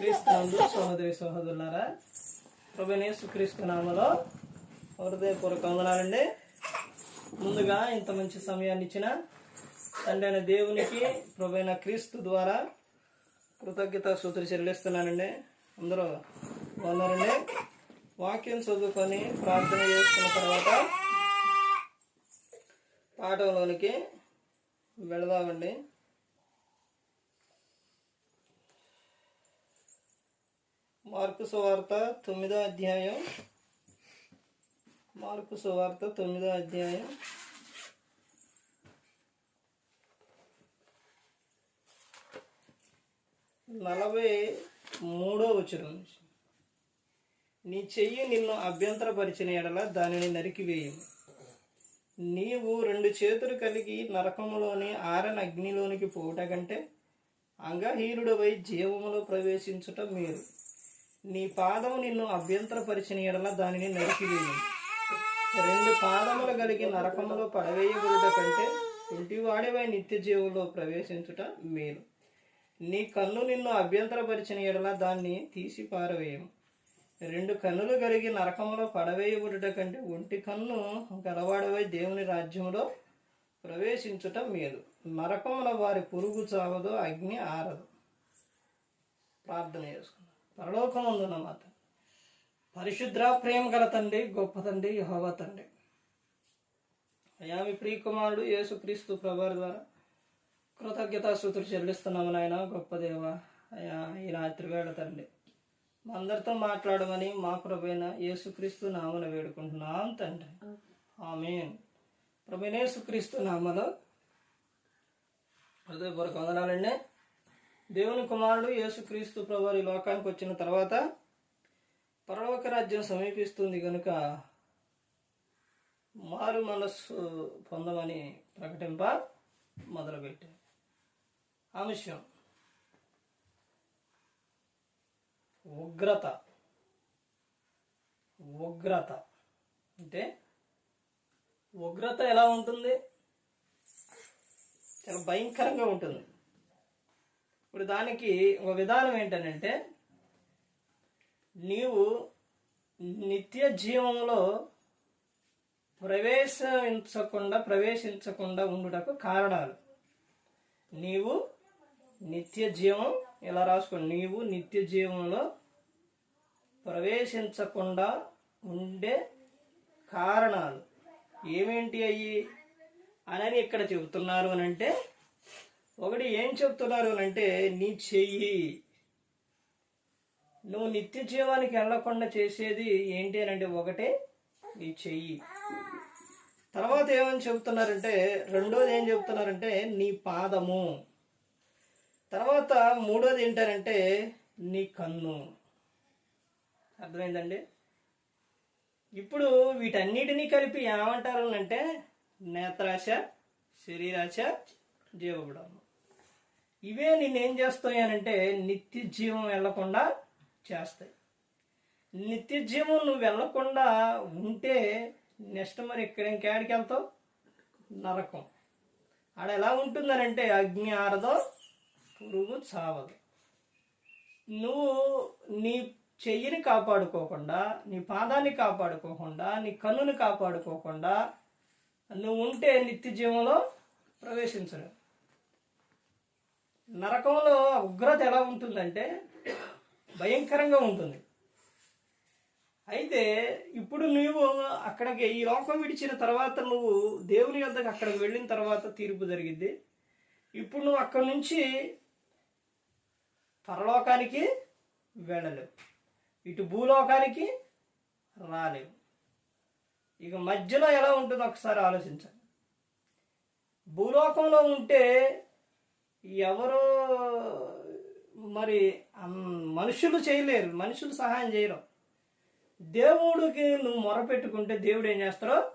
క్రీస్తునందు సహోదరి సహోదరులారా ప్రభునేసు క్రీస్తు నామలో హృదయపూర్వక వందనాలండి. ముందుగా ఇంత మంచి సమయాన్ని ఇచ్చిన తండ్రి అయిన దేవునికి ప్రభైన క్రీస్తు ద్వారా కృతజ్ఞత సూత్ర చెల్లిస్తున్నానండి. అందరూ బాగున్నారండి? వాక్యం చదువుకొని ప్రార్థన చేసుకున్న తర్వాత పాఠంలోనికి వెళదామండి. మార్కు సువార్త తొమ్మిదో అధ్యాయం. మార్కు సువార్త తొమ్మిదో అధ్యాయం. నలభై మూడో వచనం. నీ చెయ్యి నిన్ను అభ్యంతరపరిచిన ఎడల దానిని నరికివేయము నీవు రెండు చేతులు కలిగి నరకములోని ఆరని అగ్నిలోనికి పోవుట కంటే అంగహీనుడవై జీవములో ప్రవేశించుట మీరు నీ పాదము నిన్ను అభ్యంతరపరిచిన ఎడల దానిని నరికివేయము రెండు పాదములు కలిగి నరకములో పడవేయబడుట కంటే ఇంటివాడివై నిత్య జీవులో ప్రవేశించుట మేలు. నీ కన్ను నిన్ను అభ్యంతరపరిచిన ఎడల దాన్ని తీసి పారవేయము రెండు కన్నులు కలిగి నరకములో పడవేయబడుట కంటే ఒంటి కన్ను గలవాడవై దేవుని రాజ్యంలో ప్రవేశించుట మేలు. నరకముల వారి పురుగు చావదు అగ్ని ఆరదు. ప్రార్థన చేసుకుందాం. పరలోకమందున్న మాత పరిశుద్ర ప్రేమ గల తండ్రి గొప్ప తండ్రి యహోవ తండ్రి. అయ్యా మీ ప్రియకుమారుడు యేసుక్రీస్తు ప్రభారి ద్వారా కృతజ్ఞతా సూత్రులు చెల్లిస్తున్నాము నాయన గొప్ప దేవ. అయా ఈ రాత్రి వేళ తండ్రి మా అందరితో మాట్లాడమని మా ప్రభైన యేసుక్రీస్తు నామన వేడుకుంటున్నాం తండ్రి. ఆమె ప్రభైన యేసుక్రీస్తు నామలో హృదయపూర్వక వందనాలండి. దేవుని కుమారుడు యేసుక్రీస్తు ప్రభు లోకానికి వచ్చిన తర్వాత పరలోక రాజ్యం సమీపిస్తుంది కనుక మారు మనస్సు పొందమని ప్రకటింప మొదలుపెట్టారు. అంశం ఉగ్రత ఉగ్రత అంటే ఉగ్రత ఎలా ఉంటుంది? చాలా భయంకరంగా ఉంటుంది. ఇప్పుడు దానికి ఒక విధానం ఏంటనంటే నీవు నిత్య జీవంలో ప్రవేశించకుండా ప్రవేశించకుండా ఉండుటకు కారణాలు. నీవు నిత్య జీవం ఇలా రాసుకోండి నీవు నిత్య జీవంలో ప్రవేశించకుండా ఉండే కారణాలు ఏమేంటి అయ్యి? అని ఇక్కడ చెబుతున్నారు అని అంటే ఒకటి ఏం చెప్తున్నారు అంటే నీ చెయ్యి. నువ్వు నిత్య జీవానికి వెళ్ళకుండా చేసేది ఏంటి అని అంటే ఒకటే నీ చెయ్యి. తర్వాత ఏమని చెప్తున్నారంటే రెండోది ఏం చెప్తున్నారంటే నీ పాదము. తర్వాత మూడోది ఏంటంటే నీ కన్ను. అర్థమైందండి? ఇప్పుడు వీటన్నిటినీ కలిపి ఏమంటారు అంటే నేత్రాశ శరీరాశ జీవబుడము ఇవే నేనేం చేస్తాయి అంటే నిత్య జీవం వెళ్ళకుండా చేస్తాయి. నిత్య జీవం నువ్వు వెళ్ళకుండా ఉంటే నెక్స్ట్ మరి ఇక్కడ ఇంకేడికి వెళ్తావు? నరకం. ఆడ ఎలా ఉంటుందనంటే అగ్ని ఆరదో పురుగు చావదు. నువ్వు నీ చెయ్యిని కాపాడుకోకుండా నీ పాదాన్ని కాపాడుకోకుండా నీ కన్నుని కాపాడుకోకుండా నువ్వు ఉంటే నిత్య జీవంలో ప్రవేశించలేవు. నరకంలో ఉగ్రత ఎలా ఉంటుందంటే భయంకరంగా ఉంటుంది. అయితే ఇప్పుడు నువ్వు అక్కడికి ఈ లోకం విడిచిన తర్వాత నువ్వు దేవుని వద్దకు అక్కడికి వెళ్ళిన తర్వాత తీర్పు జరిగింది. ఇప్పుడు నువ్వు అక్కడి నుంచి పరలోకానికి వెళ్ళలేవు. ఇటు భూలోకానికి రాలేవు. ఇక మధ్యలో ఎలా ఉంటుందో ఒకసారి ఆలోచించాలి భూలోకంలో ఉంటే ఎవరో మరి మనుషులు చేయలేరు. మనుషులు సహాయం చేయరు. దేవుడికి నువ్వు మొరపెట్టుకుంటే దేవుడు ఏం చేస్తారో?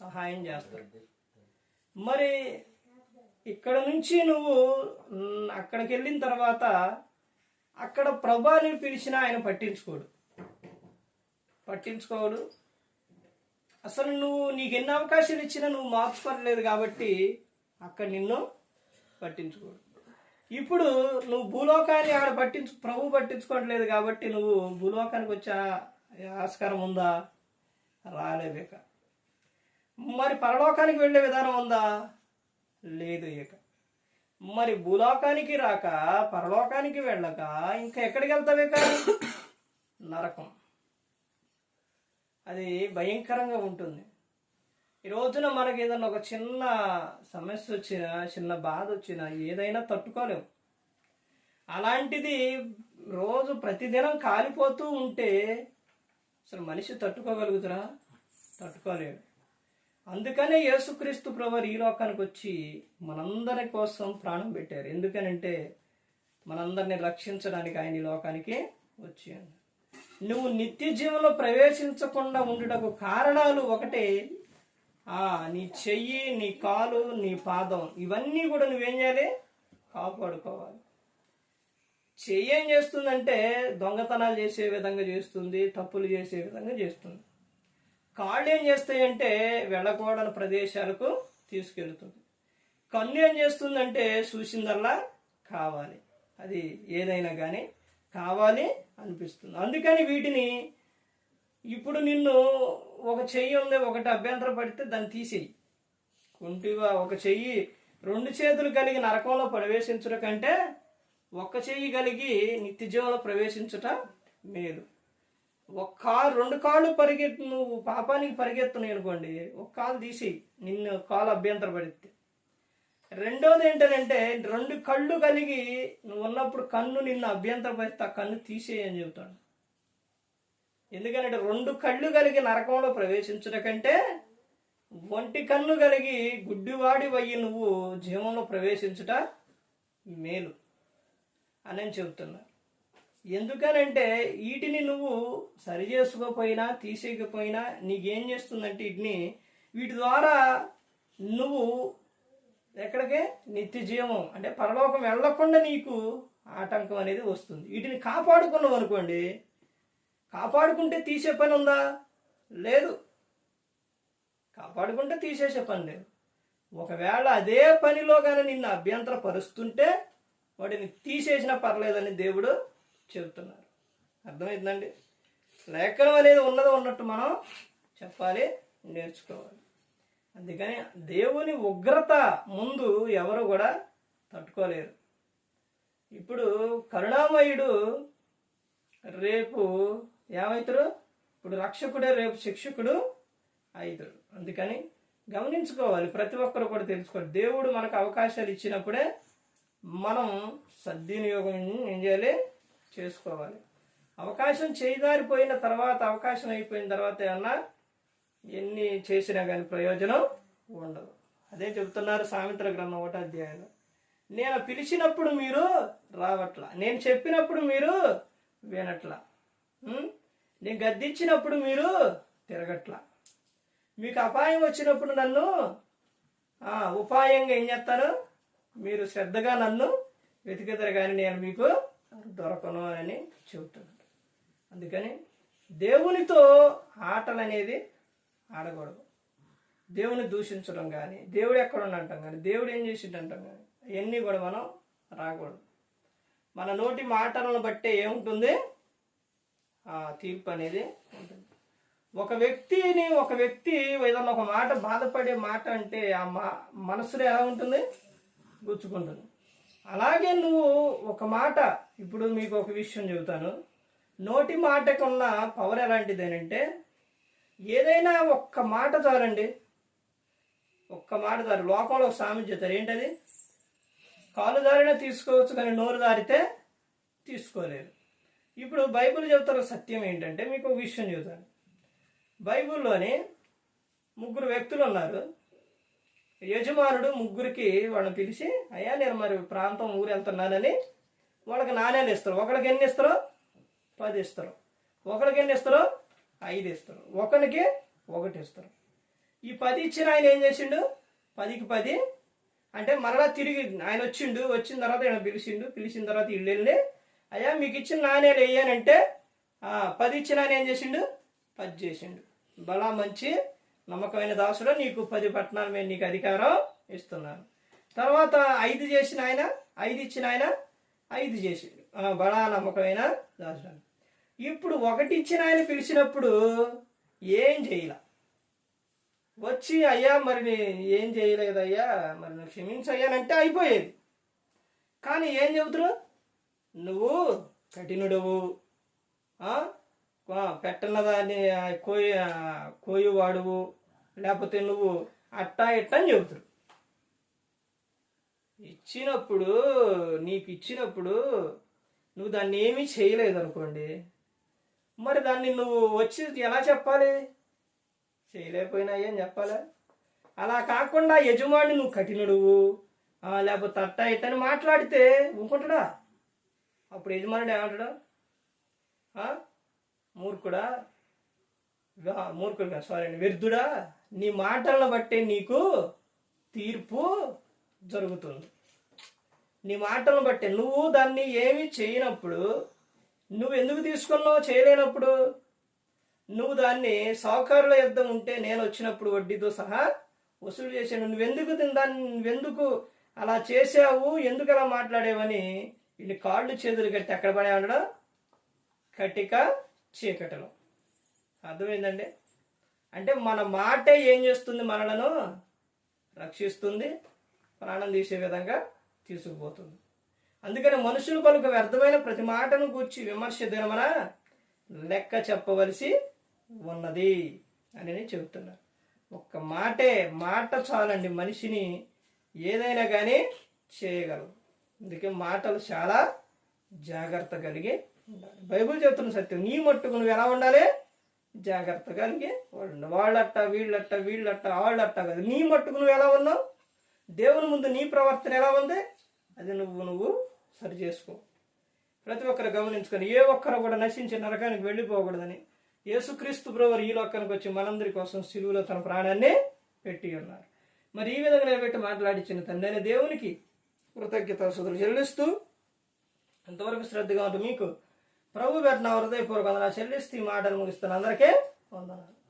సహాయం చేస్తారు. మరి ఇక్కడ నుంచి నువ్వు అక్కడికి వెళ్ళిన తర్వాత అక్కడ ప్రభాని పిలిచినా ఆయన పట్టించుకోడు. పట్టించుకోడు. అసలు నువ్వు నీకు ఎన్ని అవకాశాలు ఇచ్చినా నువ్వు మార్చుకోలేదు కాబట్టి అక్కడ నిన్ను పట్టించుకోడు. ఇప్పుడు నువ్వు భూలోకాన్ని ఆడ పట్టించు ప్రభు పట్టించుకోవట్లేదు కాబట్టి నువ్వు భూలోకానికి వచ్చే ఆస్కారం ఉందా? రాలేవిక మరి పరలోకానికి వెళ్ళే విధానం ఉందా? లేదు ఇక. మరి భూలోకానికి రాక పరలోకానికి వెళ్ళక ఇంకా ఎక్కడికి వెళ్తావే కానీ నరకం. అది భయంకరంగా ఉంటుంది. ఈ రోజున మనకి ఏదైనా ఒక చిన్న సమస్య వచ్చినా చిన్న బాధ వచ్చినా ఏదైనా తట్టుకోలేము అలాంటిది రోజు ప్రతిదినం కాలిపోతూ ఉంటే అసలు మనిషి తట్టుకోగలుగుతారా? తట్టుకోలేడు. అందుకనే యేసుక్రీస్తు ప్రభు ఈ లోకానికి వచ్చి మనందరి కోసం ప్రాణం పెట్టారు. ఎందుకనంటే మనందరిని రక్షించడానికి ఆయన ఈ లోకానికి వచ్చాడు. నువ్వు నిత్య జీవంలో ప్రవేశించకుండా ఉండటకు కారణాలు ఒకటే నీ చెయ్యి నీ కాలు నీ పాదం ఇవన్నీ కూడా నువ్వేం చేయాలి? కాపాడుకోవాలి. చెయ్యి ఏం చేస్తుందంటే దొంగతనాలు చేసే విధంగా చేస్తుంది తప్పులు చేసే విధంగా చేస్తుంది. కాళ్ళు ఏం చేస్తాయంటే వెళ్ళకూడని ప్రదేశాలకు తీసుకెళ్తుంది. కన్ను ఏం చేస్తుందంటే చూసిందల్లా కావాలి. అది ఏదైనా కానీ కావాలి అనిపిస్తుంది. అందుకని వీటిని ఇప్పుడు నిన్ను ఒక చెయ్యి ఉంది ఒకటి అభ్యంతరం పడితే దాన్ని తీసేయి. కుంటివా ఒక చెయ్యి రెండు చేతులు కలిగి నరకంలో ప్రవేశించుట కంటే ఒక్క చెయ్యి కలిగి నిత్య జీవంలో ప్రవేశించుట మేలు. ఒక కాలు రెండు కాళ్ళు పరిగెత్తు నువ్వు పాపానికి పరిగెత్తున్నాయి అనుకోండి ఒక కాలు తీసి నిన్ను కాలు అభ్యంతర పడితే. రెండోది ఏంటంటే రెండు కళ్ళు కలిగి నువ్వు ఉన్నప్పుడు కన్ను నిన్ను అభ్యంతర పడితే ఆ కన్ను తీసేయని చెబుతాడు. ఎందుకంటే రెండు కళ్ళు కలిగి నరకంలో ప్రవేశించుట కంటే ఒంటి కన్ను కలిగి గుడ్డివాడి వయ్యి నువ్వు జీవంలో ప్రవేశించుట మేలు అని నేను చెబుతున్నా. ఎందుకనంటే వీటిని నువ్వు సరి చేసుకోపోయినా తీసేయకపోయినా నీకేం చేస్తుందంటే వీటిని వీటి ద్వారా నువ్వు ఎక్కడికే? నిత్య జీవం అంటే పరలోకం వెళ్ళకుండా నీకు ఆటంకం అనేది వస్తుంది. వీటిని కాపాడుకున్నావు అనుకోండి కాపాడుకుంటే తీసే పని ఉందా? లేదు. కాపాడుకుంటే తీసేసే పని లేదు. ఒకవేళ అదే పనిలో కానీ నిన్ను అభ్యంతర పరుస్తుంటే వాటిని తీసేసినా పర్లేదని దేవుడు చెబుతున్నారు. అర్థమైందండి? లేఖనం అనేది ఉన్నది ఉన్నట్టు మనం చెప్పాలి నేర్చుకోవాలి. అందుకని దేవుని ఉగ్రత ముందు ఎవరు కూడా తట్టుకోలేరు. ఇప్పుడు కరుణామయుడు రేపు ఏమవుతారు ఇప్పుడు రక్షకుడే రేపు శిక్షకుడు అవుతాడు అందుకని గమనించుకోవాలి. ప్రతి ఒక్కరు కూడా తెలుసుకోవాలి. దేవుడు మనకు అవకాశాలు ఇచ్చినప్పుడే మనం సద్వినియోగం ఏం చేయాలి? చేసుకోవాలి. అవకాశం చేయదారిపోయిన తర్వాత అవకాశం అయిపోయిన తర్వాత ఏమన్నా ఎన్ని చేసినా కానీ ప్రయోజనం ఉండదు. అదే చెబుతున్నారు సామిత్ర గ్రంథం ఒకటో అధ్యాయంలో. నేను పిలిచినప్పుడు మీరు రావట్లా. నేను చెప్పినప్పుడు మీరు వినట్లా. నేను గద్దించినప్పుడు మీరు తిరగట్లా. మీకు అపాయం వచ్చినప్పుడు నన్ను ఉపాయంగా ఏం చేస్తాను మీరు శ్రద్ధగా నన్ను వెతికిద్దరు కానీ నేను మీకు దొరకను అని చెబుతున్నాడు అందుకని దేవునితో ఆటలు అనేది ఆడకూడదు. దేవుని దూషించడం కానీ దేవుడు ఎక్కడ అంటాం కానీ దేవుడు ఏం చేసిండు అంటాం కానీ అవన్నీ కూడా మనం రాకూడదు. మన నోటి మాటలను బట్టే ఏముంటుంది? తీర్పు అనేది ఉంటుంది. ఒక వ్యక్తిని ఒక వ్యక్తి ఏదన్నా ఒక మాట బాధపడే మాట అంటే ఆ మా మనసులో ఎలా ఉంటుంది? గుచ్చుకుంటుంది. అలాగే నువ్వు ఒక మాట ఇప్పుడు మీకు ఒక విషయం చెబుతాను. నోటి మాటకున్న పవర్ ఎలాంటిదేనంటే ఏదైనా ఒక్క మాట చాలండి. ఒక్క మాట చాలు. లోకంలో ఒక సామెత చెప్తారు. ఏంటది? కాలు దారినా తీసుకోవచ్చు కానీ నోరు దారితే తీసుకోలేరు. ఇప్పుడు బైబిల్ చెబుతారు సత్యం ఏంటంటే మీకు ఒక విషయం చెబుతాను. బైబిల్లోని ముగ్గురు వ్యక్తులు ఉన్నారు. యజమానుడు ముగ్గురికి వాళ్ళని పిలిచి అయ్యా నేను మరి ప్రాంతం ఊరు వెళ్తున్నానని వాళ్ళకి నాణ్యాలు ఇస్తారు. ఒకరికి ఎన్ని ఇస్తారు? పది ఇస్తారు. ఒకరికి ఎన్ని ఇస్తారు? ఐదు ఇస్తారు. ఒకరికి ఒకటి ఇస్తారు. ఈ పది ఇచ్చిన ఆయన ఏం చేసిండు? పదికి పది. అంటే మరలా తిరిగి ఆయన వచ్చిండు. వచ్చిన తర్వాత ఆయన పిలిచిండు. పిలిచిన తర్వాత ఇల్లు వెళ్ళి అయ్యా మీకు ఇచ్చిన నాణేలు వేయనంటే పది ఇచ్చిన ఆయన ఏం చేసిండు? పది చేసిండు. బలా మంచి నమ్మకమైన దాసుడు నీకు పది పట్టణాల మీద నీకు అధికారం ఇస్తున్నాను. తర్వాత ఐదు చేసిన ఆయన ఐదు ఇచ్చిన ఆయన ఐదు చేసిండు. బలా బడా నమ్మకమైన దాసుడు. ఇప్పుడు ఒకటి ఇచ్చిన ఆయన పిలిచినప్పుడు ఏం చేయాల? వచ్చి అయ్యా మరి ఏం చేయలేదయ్యా మరి క్షమించయ్యానంటే అయిపోయేది. కానీ ఏం చెబుతున్నారు నువ్వు కఠినుడవు. ఆ? పెట్టన్న దాన్ని కోయ కోయి వాడువు కోయువాడువు. లేకపోతే నువ్వు అట్టా ఇట్టా అని చెబుతారు. ఇచ్చినప్పుడు నీకు ఇచ్చినప్పుడు నువ్వు దాన్ని ఏమీ చేయలేదు అనుకోండి మరి దాన్ని నువ్వు వచ్చి ఎలా చెప్పాలి? చేయలేకపోయినా ఏం చెప్పాలా? అలా కాకుండా యజమాని నువ్వు కఠినుడువు. లేకపోతే అట్టా ఇట్టని మాట్లాడితే ఊకుంటాడా అప్పుడు యజమానుడు ఏమంటాడు? మూర్ఖుడా? మూర్ఖుడు మూర్ఖుడుగా సారీ అండి. వ్యర్థుడా నీ మాటలను బట్టే నీకు తీర్పు జరుగుతుంది. నీ మాటలను బట్టే నువ్వు దాన్ని ఏమి చేయనప్పుడు నువ్వు ఎందుకు తీసుకున్నావు చేయలేనప్పుడు నువ్వు దాన్ని సావుకారుల యుద్ధం ఉంటే నేను వచ్చినప్పుడు వడ్డీతో సహా వసూలు చేశాను. నువ్వెందుకు దాన్ని నువ్వెందుకు అలా చేసావు ఎందుకు అలా మాట్లాడేవని వీళ్ళు కాళ్ళు చేతులు కట్టి ఎక్కడ పడే ఉండడం కటిక చీకటిలో. అర్థమైందండి? అంటే మన మాటే ఏం చేస్తుంది మనలను? రక్షిస్తుంది ప్రాణం తీసే విధంగా తీసుకుపోతుంది. అందుకని మనుషులు పలుకు వ్యర్థమైన ప్రతి మాటను కూర్చి విమర్శ దినమన లెక్క చెప్పవలసి ఉన్నది అని నేను చెబుతున్నారు ఒక్క మాటే మాట చాలండి మనిషిని ఏదైనా కానీ చేయగలరు అందుకే మాటలు చాలా జాగ్రత్త కలిగి ఉండాలి. బైబిల్ చెప్తున్న సత్యం నీ మట్టుకు నువ్వు ఎలా ఉండాలి? జాగ్రత్త కలిగి ఉండాలి వాళ్ళట్ట వీళ్ళట్ట వీళ్ళట్ట వాళ్ళట్ట కదా. నీ మట్టుకు నువ్వు ఎలా ఉన్నావు? దేవుని ముందు నీ ప్రవర్తన ఎలా ఉంది? అది నువ్వు నువ్వు సరి చేసుకో. ప్రతి ఒక్కరు గమనించుకొని ఏ ఒక్కరు కూడా నశించి నరకానికి వెళ్ళిపోకూడదని యేసుక్రీస్తు బ్రవర్ ఈ లోకానికి వచ్చి మనందరి కోసం సిలువులో తన ప్రాణాన్ని పెట్టి ఉన్నారు. మరి ఈ విధంగా నిలబెట్టి మాట్లాడించిన తండ్రి దేవునికి కృతజ్ఞత సుధులు చెల్లిస్తూ ఎంతవరకు శ్రద్ధగా ఉంటూ మీకు. ప్రభు పెట్టిన హృదయపూర్వక వందనాలు చెల్లిస్తూ ఈ మాటలు ముగిస్తున్న అందరికీ వందనాలు.